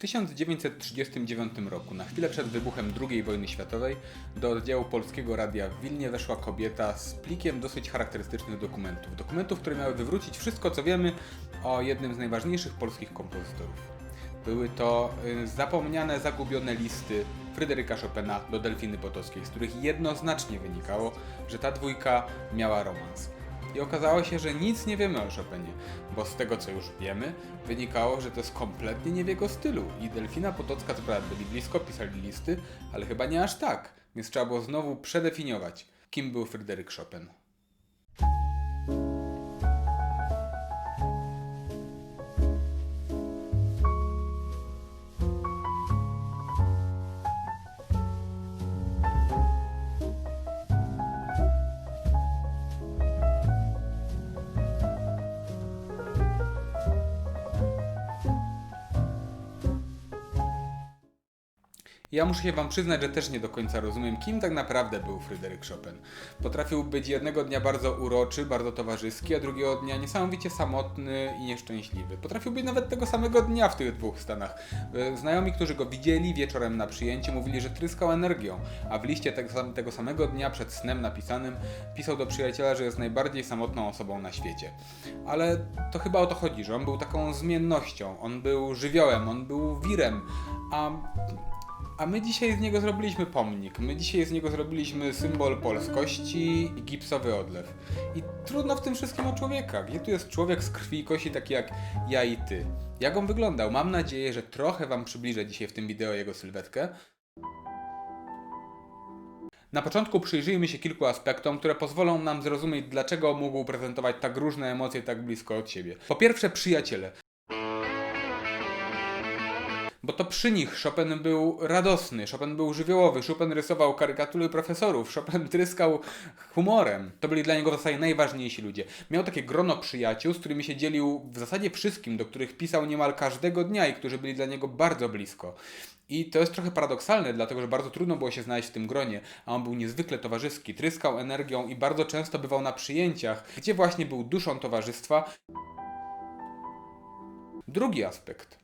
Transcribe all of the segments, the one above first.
1939 roku, na chwilę przed wybuchem II wojny światowej, do oddziału Polskiego Radia w Wilnie weszła kobieta z plikiem dosyć charakterystycznych dokumentów. Dokumentów, które miały wywrócić wszystko, co wiemy o jednym z najważniejszych polskich kompozytorów. Były to y, zapomniane, zagubione listy Fryderyka Chopina do Delfiny Potockiej, z których jednoznacznie wynikało, że ta dwójka miała romans. I okazało się, że nic nie wiemy o Chopinie, bo z tego co już wiemy, wynikało, że to jest kompletnie nie w jego stylu. I Delfina Potocka co prawda byli blisko, pisali listy, ale chyba nie aż tak, więc trzeba było znowu przedefiniować, kim był Fryderyk Chopin. Ja muszę się wam przyznać, że też nie do końca rozumiem, kim tak naprawdę był Fryderyk Chopin. Potrafił być jednego dnia bardzo uroczy, bardzo towarzyski, a drugiego dnia niesamowicie samotny i nieszczęśliwy. Potrafił być nawet tego samego dnia w tych dwóch stanach. E, Znajomi, którzy go widzieli wieczorem na przyjęciu, mówili, że tryskał energią, a w liście tego, sam- tego samego dnia przed snem napisanym pisał do przyjaciela, że jest najbardziej samotną osobą na świecie. Ale to chyba o to chodzi, że on był taką zmiennością, on był żywiołem, on był wirem, a a my dzisiaj z niego zrobiliśmy pomnik. My dzisiaj z niego zrobiliśmy symbol polskości i gipsowy odlew. I trudno w tym wszystkim o człowieka. Gdzie tu jest człowiek z krwi i kości, taki jak ja i ty? Jak on wyglądał? Mam nadzieję, że trochę wam przybliżę dzisiaj w tym wideo jego sylwetkę. Na początku przyjrzyjmy się kilku aspektom, które pozwolą nam zrozumieć, dlaczego mógł prezentować tak różne emocje tak blisko od siebie. Po pierwsze, przyjaciele. Bo to przy nich Chopin był radosny, Chopin był żywiołowy, Chopin rysował karykatury profesorów, Chopin tryskał humorem. To byli dla niego w zasadzie najważniejsi ludzie. Miał takie grono przyjaciół, z którymi się dzielił w zasadzie wszystkim, do których pisał niemal każdego dnia i którzy byli dla niego bardzo blisko. I to jest trochę paradoksalne, dlatego że bardzo trudno było się znaleźć w tym gronie, a on był niezwykle towarzyski, tryskał energią i bardzo często bywał na przyjęciach, gdzie właśnie był duszą towarzystwa. Drugi aspekt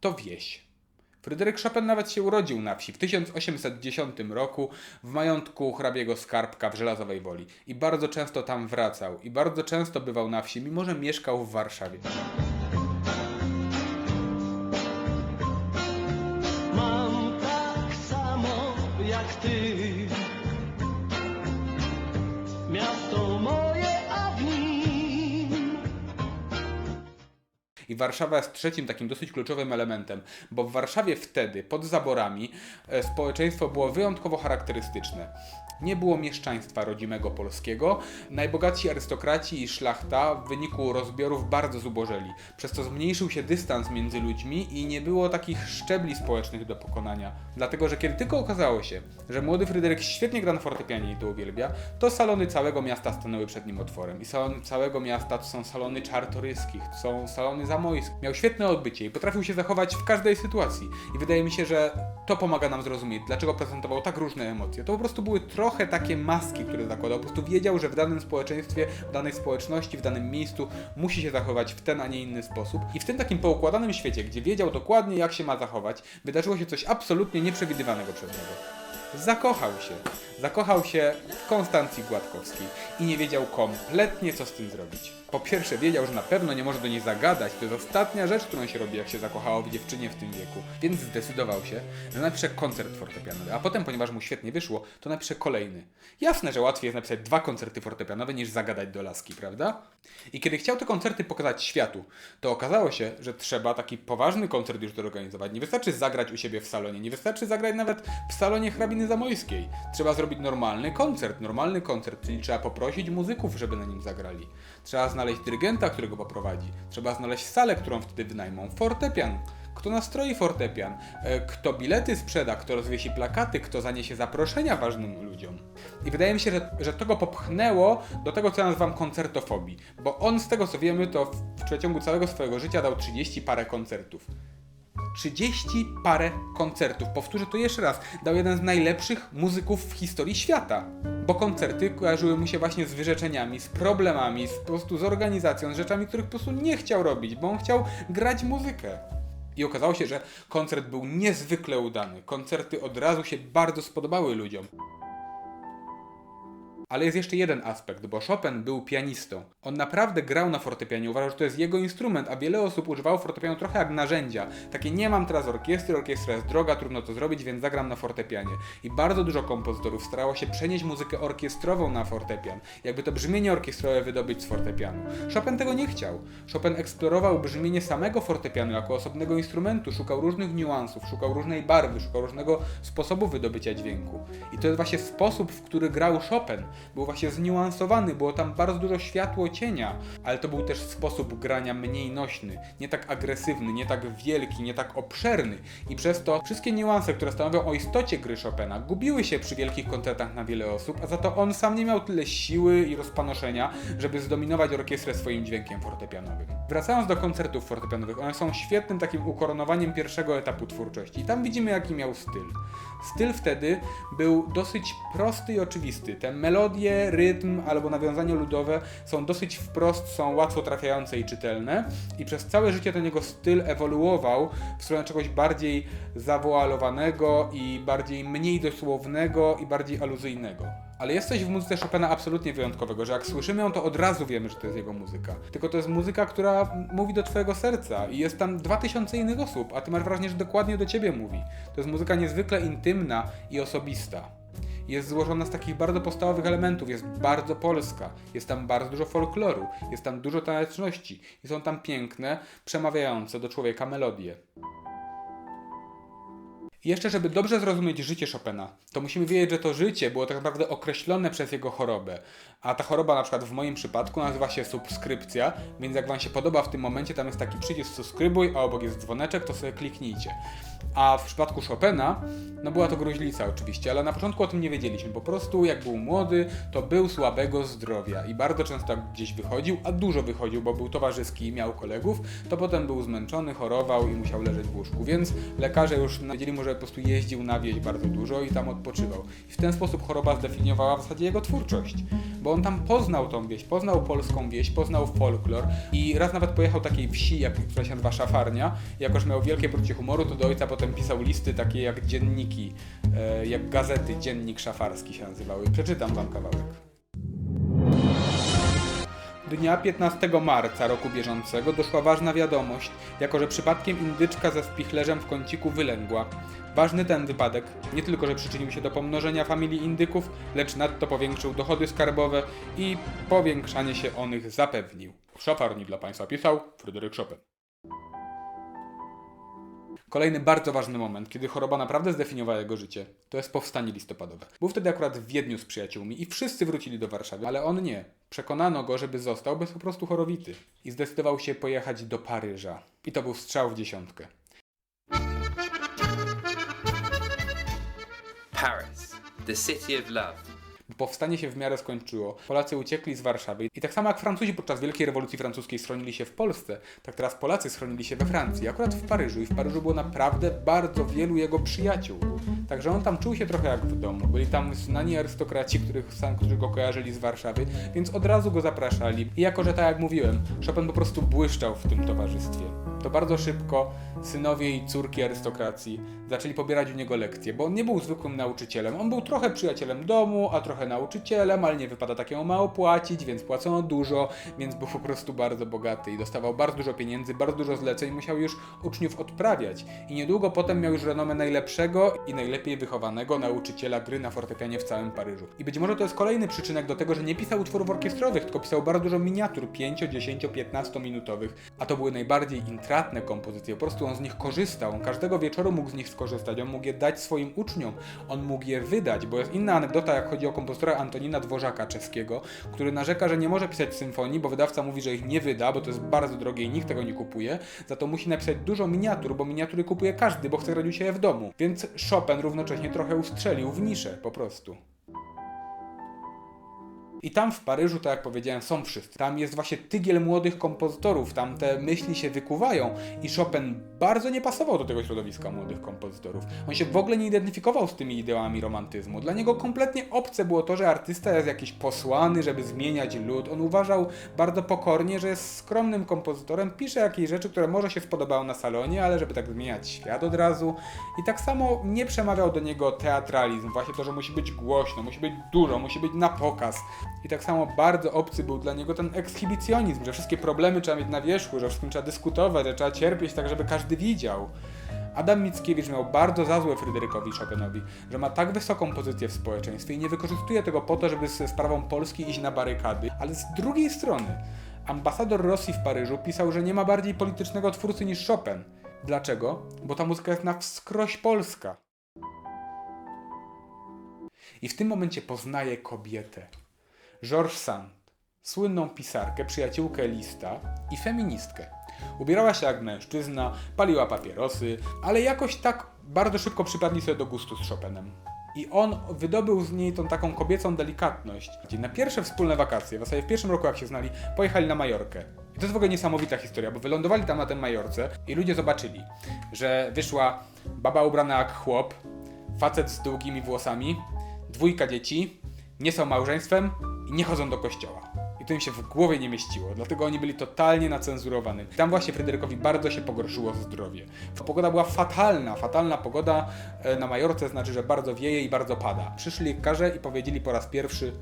to wieś. Fryderyk Chopin nawet się urodził na wsi w 1810 roku w majątku hrabiego Skarbka w Żelazowej Woli i bardzo często tam wracał i bardzo często bywał na wsi, mimo że mieszkał w Warszawie. I Warszawa jest trzecim takim dosyć kluczowym elementem, bo w Warszawie wtedy, pod zaborami, e, społeczeństwo było wyjątkowo charakterystyczne. Nie było mieszczaństwa rodzimego polskiego, najbogatsi arystokraci i szlachta w wyniku rozbiorów bardzo zubożeli, przez co zmniejszył się dystans między ludźmi i nie było takich szczebli społecznych do pokonania. Dlatego, że kiedy tylko okazało się, że młody Fryderyk świetnie gra na fortepianie i to uwielbia, to salony całego miasta stanęły przed nim otworem. I salony całego miasta to są salony czartoryskich, to są salony zamojskie. Miał świetne odbycie i potrafił się zachować w każdej sytuacji. I wydaje mi się, że to pomaga nam zrozumieć, dlaczego prezentował tak różne emocje. To po prostu były trochę takie maski, które zakładał. Po prostu wiedział, że w danym społeczeństwie, w danej społeczności, w danym miejscu musi się zachować w ten, a nie inny sposób. I w tym takim poukładanym świecie, gdzie wiedział dokładnie, jak się ma zachować, wydarzyło się coś absolutnie nieprzewidywanego przez niego. Zakochał się. Zakochał się w Konstancji Gładkowskiej i nie wiedział kompletnie, co z tym zrobić. Po pierwsze, wiedział, że na pewno nie może do niej zagadać, to jest ostatnia rzecz, którą się robi, jak się zakochało w dziewczynie w tym wieku. Więc zdecydował się, że napisze koncert fortepianowy, a potem, ponieważ mu świetnie wyszło, to napisze kolejny. Jasne, że łatwiej jest napisać dwa koncerty fortepianowe niż zagadać do laski, prawda? I kiedy chciał te koncerty pokazać światu, to okazało się, że trzeba taki poważny koncert już zorganizować. Nie wystarczy zagrać u siebie w salonie, nie wystarczy zagrać nawet w salonie hrabiny zamojskiej. Trzeba zrobić normalny koncert, normalny koncert, czyli trzeba poprosić muzyków, żeby na nim zagrali. Trzeba znaleźć dyrygenta, który go poprowadzi. Trzeba znaleźć salę, którą wtedy wynajmą. Fortepian. Kto nastroi fortepian? E, Kto bilety sprzeda? Kto rozwiesi plakaty? Kto zaniesie zaproszenia ważnym ludziom? I wydaje mi się, że, że to go popchnęło do tego, co ja nazywam koncertofobii. Bo on, z tego co wiemy, to w przeciągu całego swojego życia dał 30 parę koncertów. 30 parę koncertów. Powtórzę to jeszcze raz. Dał jeden z najlepszych muzyków w historii świata. Bo koncerty kojarzyły mu się właśnie z wyrzeczeniami, z problemami, z, po prostu z organizacją, z rzeczami, których po prostu nie chciał robić, bo on chciał grać muzykę. I okazało się, że koncert był niezwykle udany. Koncerty od razu się bardzo spodobały ludziom. Ale jest jeszcze jeden aspekt, bo Chopin był pianistą. On naprawdę grał na fortepianie, uważał, że to jest jego instrument, a wiele osób używało fortepianu trochę jak narzędzia. Takie nie mam teraz orkiestry, orkiestra jest droga, trudno to zrobić, więc zagram na fortepianie. I bardzo dużo kompozytorów starało się przenieść muzykę orkiestrową na fortepian, jakby to brzmienie orkiestrowe wydobyć z fortepianu. Chopin tego nie chciał. Chopin eksplorował brzmienie samego fortepianu jako osobnego instrumentu, szukał różnych niuansów, szukał różnej barwy, szukał różnego sposobu wydobycia dźwięku. I to jest właśnie sposób, w który grał Chopin. Był właśnie zniuansowany, było tam bardzo dużo światło cienia, ale to był też sposób grania mniej nośny, nie tak agresywny, nie tak wielki, nie tak obszerny. I przez to wszystkie niuanse, które stanowią o istocie gry Chopina, gubiły się przy wielkich koncertach na wiele osób, a za to on sam nie miał tyle siły i rozpanoszenia, żeby zdominować orkiestrę swoim dźwiękiem fortepianowym. Wracając do koncertów fortepianowych, one są świetnym takim ukoronowaniem pierwszego etapu twórczości. I tam widzimy, jaki miał styl. Styl wtedy był dosyć prosty i oczywisty. Te melodie, rytm albo nawiązania ludowe są dosyć wprost, są łatwo trafiające i czytelne. I przez całe życie ten jego styl ewoluował w stronę czegoś bardziej zawoalowanego i bardziej mniej dosłownego i bardziej aluzyjnego. Ale jest coś w muzyce Chopina absolutnie wyjątkowego, że jak słyszymy ją, to od razu wiemy, że to jest jego muzyka. Tylko to jest muzyka, która mówi do twojego serca i jest tam 2000 innych osób, a ty masz wrażenie, że dokładnie do ciebie mówi. To jest muzyka niezwykle intymna i osobista. Jest złożona z takich bardzo podstawowych elementów, jest bardzo polska, jest tam bardzo dużo folkloru, jest tam dużo taneczności i są tam piękne, przemawiające do człowieka melodie. Jeszcze, żeby dobrze zrozumieć życie Chopina, to musimy wiedzieć, że to życie było tak naprawdę określone przez jego chorobę. A ta choroba, na przykład w moim przypadku, nazywa się subskrypcja, więc jak Wam się podoba w tym momencie, tam jest taki przycisk subskrybuj, a obok jest dzwoneczek, to sobie kliknijcie. A w przypadku Chopina, no była to gruźlica oczywiście, ale na początku o tym nie wiedzieliśmy. Po prostu jak był młody, to był słabego zdrowia i bardzo często gdzieś wychodził, a dużo wychodził, bo był towarzyski i miał kolegów, to potem był zmęczony, chorował i musiał leżeć w łóżku. Więc lekarze już powiedzieli mu, że po prostu jeździł na wieś bardzo dużo i tam odpoczywał. I w ten sposób choroba zdefiniowała w zasadzie jego twórczość. Bo on tam poznał tą wieś, poznał polską wieś, poznał folklor i raz nawet pojechał takiej wsi, jak, która się nazywa Szafarnia. Jako, że miał wielkie poczucie humoru, to do ojca potem pisał listy takie jak dzienniki, e, jak gazety, dziennik szafarski się nazywały. Przeczytam wam kawałek. Dnia 15 marca roku bieżącego doszła ważna wiadomość, jako że przypadkiem indyczka ze spichlerzem w kąciku wylęgła. Ważny ten wypadek nie tylko, że przyczynił się do pomnożenia familii indyków, lecz nadto powiększył dochody skarbowe i powiększanie się onych zapewnił. Szafarni dla Państwa pisał Fryderyk Chopin. Kolejny bardzo ważny moment, kiedy choroba naprawdę zdefiniowała jego życie, to jest powstanie listopadowe. Był wtedy akurat w Wiedniu z przyjaciółmi i wszyscy wrócili do Warszawy, ale on nie. Przekonano go, żeby został, jest po prostu chorowity. I zdecydował się pojechać do Paryża. I to był strzał w dziesiątkę. Paris, the city of love. Powstanie się w miarę skończyło. Polacy uciekli z Warszawy. I tak samo jak Francuzi podczas Wielkiej Rewolucji Francuskiej schronili się w Polsce, tak teraz Polacy schronili się we Francji, akurat w Paryżu. I w Paryżu było naprawdę bardzo wielu jego przyjaciół. Także on tam czuł się trochę jak w domu. Byli tam znani arystokraci, których, którzy go kojarzyli z Warszawy, więc od razu go zapraszali. I jako, że tak jak mówiłem, Chopin po prostu błyszczał w tym towarzystwie. To bardzo szybko synowie i córki arystokracji zaczęli pobierać u niego lekcje, bo on nie był zwykłym nauczycielem. On był trochę przyjacielem domu, a trochę nauczycielem, ale nie wypada takiemu mało płacić, więc płacono dużo, więc był po prostu bardzo bogaty i dostawał bardzo dużo pieniędzy, bardzo dużo zleceń, musiał już uczniów odprawiać. I niedługo potem miał już renomę najlepszego i najlepiej wychowanego nauczyciela gry na fortepianie w całym Paryżu. I być może to jest kolejny przyczynek do tego, że nie pisał utworów orkiestrowych, tylko pisał bardzo dużo miniatur 5, 10, 15 minutowych, a to były najbardziej intratne kompozycje. Po prostu on z nich korzystał. On każdego wieczoru mógł z nich skorzystać. On mógł je dać swoim uczniom. On mógł je wydać, bo jest inna anegdota, jak chodzi o kompozytora Antonina Dworzaka czeskiego, który narzeka, że nie może pisać symfonii, bo wydawca mówi, że ich nie wyda, bo to jest bardzo drogie i nikt tego nie kupuje. Za to musi napisać dużo miniatur, bo miniatury kupuje każdy, bo chce grać u siebie w domu. Więc Chopin równocześnie trochę ustrzelił w niszę po prostu. I tam w Paryżu, tak jak powiedziałem, są wszyscy. Tam jest właśnie tygiel młodych kompozytorów, tam te myśli się wykuwają i Chopin bardzo nie pasował do tego środowiska młodych kompozytorów. On się w ogóle nie identyfikował z tymi ideałami romantyzmu. Dla niego kompletnie obce było to, że artysta jest jakiś posłany, żeby zmieniać lud. On uważał bardzo pokornie, że jest skromnym kompozytorem, pisze jakieś rzeczy, które może się spodobają na salonie, ale żeby tak zmieniać świat od razu. I tak samo nie przemawiał do niego teatralizm, właśnie to, że musi być głośno, musi być dużo, musi być na pokaz. I tak samo bardzo obcy był dla niego ten ekshibicjonizm, że wszystkie problemy trzeba mieć na wierzchu, że wszystkim trzeba dyskutować, że trzeba cierpieć tak, żeby każdy widział. Adam Mickiewicz miał bardzo za złe Fryderykowi Chopinowi, że ma tak wysoką pozycję w społeczeństwie i nie wykorzystuje tego po to, żeby ze sprawą Polski iść na barykady. Ale z drugiej strony, ambasador Rosji w Paryżu pisał, że nie ma bardziej politycznego twórcy niż Chopin. Dlaczego? Bo ta muzyka jest na wskroś polska. I w tym momencie poznaje kobietę. Georges Sand, słynną pisarkę, przyjaciółkę Lista i feministkę. Ubierała się jak mężczyzna, paliła papierosy, ale jakoś tak bardzo szybko przypadli sobie do gustu z Chopinem. I on wydobył z niej tą taką kobiecą delikatność, gdzie na pierwsze wspólne wakacje, w zasadzie w pierwszym roku jak się znali, pojechali na Majorkę. I to jest w ogóle niesamowita historia, bo wylądowali tam na tej Majorce i ludzie zobaczyli, że wyszła baba ubrana jak chłop, facet z długimi włosami, dwójka dzieci, nie są małżeństwem nie chodzą do kościoła. I to im się w głowie nie mieściło, dlatego oni byli totalnie nacenzurowani. Tam właśnie Fryderykowi bardzo się pogorszyło zdrowie. Pogoda była fatalna, fatalna pogoda e, na Majorce znaczy, że bardzo wieje i bardzo pada. Przyszli lekarze i powiedzieli po raz pierwszy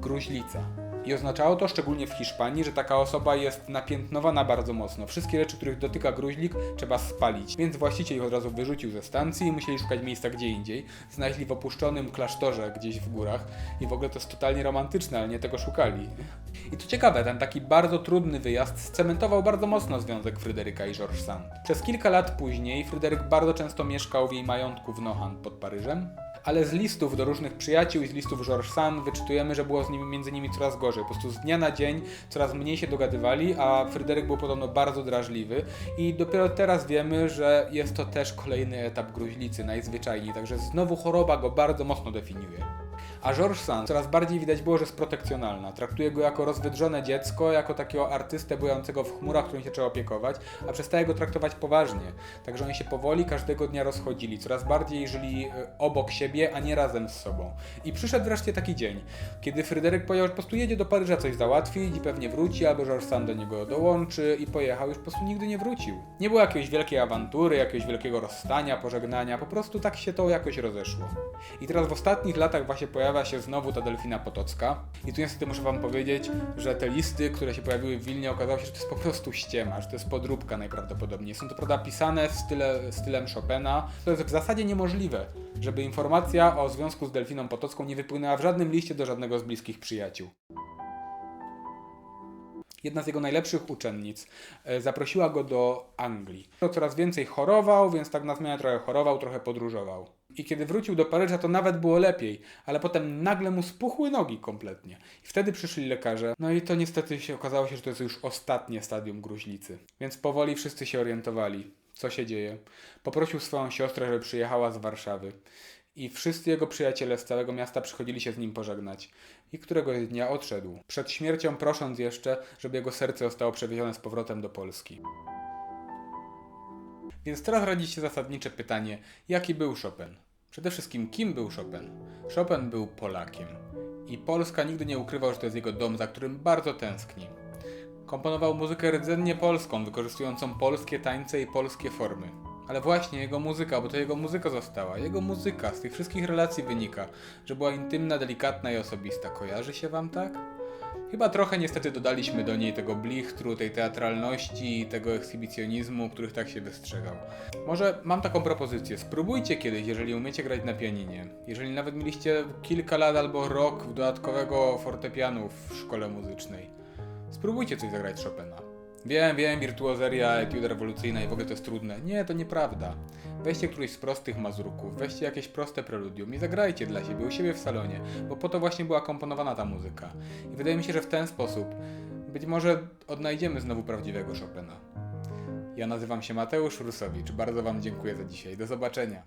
gruźlica. I oznaczało to szczególnie w Hiszpanii, że taka osoba jest napiętnowana bardzo mocno. Wszystkie rzeczy, których dotyka gruźlik, trzeba spalić. Więc właściciel ich od razu wyrzucił ze stacji i musieli szukać miejsca gdzie indziej. Znaleźli w opuszczonym klasztorze gdzieś w górach. I w ogóle to jest totalnie romantyczne, ale nie tego szukali. I to ciekawe, ten taki bardzo trudny wyjazd scementował bardzo mocno związek Fryderyka i Georges Sand. Przez kilka lat później Fryderyk bardzo często mieszkał w jej majątku w Nohant pod Paryżem ale z listów do różnych przyjaciół i z listów Georges Sand wyczytujemy, że było z nimi, między nimi coraz gorzej. Po prostu z dnia na dzień coraz mniej się dogadywali, a Fryderyk był podobno bardzo drażliwy i dopiero teraz wiemy, że jest to też kolejny etap gruźlicy, najzwyczajniej, także znowu choroba go bardzo mocno definiuje. A Georges Sand coraz bardziej widać było, że jest protekcjonalna. Traktuje go jako rozwydrzone dziecko, jako takiego artystę bującego w chmurach, którym się trzeba opiekować, a przestaje go traktować poważnie. Także oni się powoli każdego dnia rozchodzili, coraz bardziej żyli e, obok siebie, a nie razem z sobą. I przyszedł wreszcie taki dzień, kiedy Fryderyk powiedział, że po prostu jedzie do Paryża coś załatwić i pewnie wróci, albo Georges Sand do niego dołączy i pojechał, już po prostu nigdy nie wrócił. Nie było jakiejś wielkiej awantury, jakiegoś wielkiego rozstania, pożegnania, po prostu tak się to jakoś rozeszło. I teraz w ostatnich latach właśnie pojawia się znowu ta Delfina Potocka. I tu niestety muszę wam powiedzieć, że te listy, które się pojawiły w Wilnie, okazało się, że to jest po prostu ściema, że to jest podróbka najprawdopodobniej. Są to prawda pisane w style, stylem Chopina. To jest w zasadzie niemożliwe, żeby informacja o związku z Delfiną Potocką nie wypłynęła w żadnym liście do żadnego z bliskich przyjaciół. Jedna z jego najlepszych uczennic e, zaprosiła go do Anglii. Coraz więcej chorował, więc tak na zmianę trochę chorował, trochę podróżował. I kiedy wrócił do Paryża, to nawet było lepiej, ale potem nagle mu spuchły nogi kompletnie. I wtedy przyszli lekarze. No i to niestety się okazało się, że to jest już ostatnie stadium gruźlicy. Więc powoli wszyscy się orientowali, co się dzieje. Poprosił swoją siostrę, żeby przyjechała z Warszawy. I wszyscy jego przyjaciele z całego miasta przychodzili się z nim pożegnać. I któregoś dnia odszedł. Przed śmiercią prosząc jeszcze, żeby jego serce zostało przewiezione z powrotem do Polski. Więc teraz rodzi się zasadnicze pytanie, jaki był Chopin? Przede wszystkim, kim był Chopin? Chopin był Polakiem. I Polska nigdy nie ukrywał, że to jest jego dom, za którym bardzo tęskni. Komponował muzykę rdzennie polską, wykorzystującą polskie tańce i polskie formy. Ale właśnie jego muzyka, bo to jego muzyka została. Jego muzyka z tych wszystkich relacji wynika, że była intymna, delikatna i osobista. Kojarzy się wam tak? Chyba trochę niestety dodaliśmy do niej tego blichtru, tej teatralności i tego ekshibicjonizmu, których tak się wystrzegał. Może mam taką propozycję. Spróbujcie kiedyś, jeżeli umiecie grać na pianinie. Jeżeli nawet mieliście kilka lat albo rok dodatkowego fortepianu w szkole muzycznej. Spróbujcie coś zagrać Chopina. Wiem, wiem, wirtuozeria, etiuda rewolucyjna i w ogóle to jest trudne. Nie, to nieprawda. Weźcie któryś z prostych mazurków, weźcie jakieś proste preludium i zagrajcie dla siebie, u siebie w salonie, bo po to właśnie była komponowana ta muzyka. I wydaje mi się, że w ten sposób być może odnajdziemy znowu prawdziwego Chopina. Ja nazywam się Mateusz Rusowicz. Bardzo Wam dziękuję za dzisiaj. Do zobaczenia.